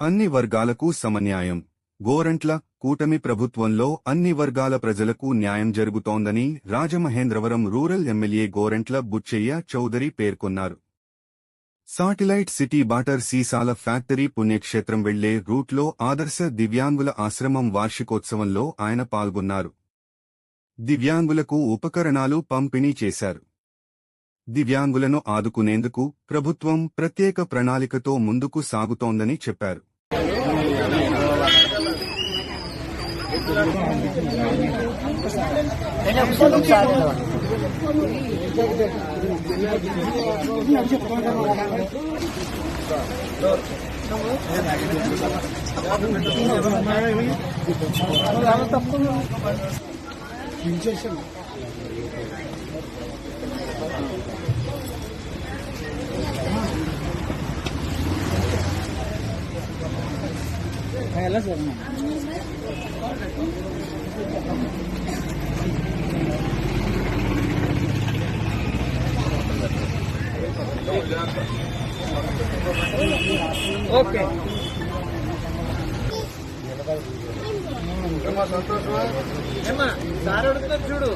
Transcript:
అన్ని వర్గాలకు సమన్యాయం. గోరంట్ల కూటమి ప్రభుత్వంలో అన్ని వర్గాల ప్రజలకు న్యాయం జరుగుతోందని రాజమహేంద్రవరం రూరల్ ఎమ్మెల్యే గోరంట్ల బుచ్చయ్య చౌదరి పేర్కొన్నారు. సాటిలైట్ సిటీ బాటర్ సీసాల ఫ్యాక్టరీ పుణ్యక్షేత్రం వెళ్ళే రూట్లో ఆదర్శ దివ్యాంగుల ఆశ్రమం వార్షికోత్సవంలో ఆయన పాల్గొన్నారు. దివ్యాంగులకు ఉపకరణాలు పంపిణీ చేశారు. దివ్యాంగులను ఆదుకునేందుకు ప్రభుత్వం ప్రత్యేక ప్రణాళికతో ముందుకు సాగుతోందని చెప్పారు. తప్పకుండా ఎలా సార్ ఓకే ఏమ్మా సార్ అడుగుతున్నారు చూడు.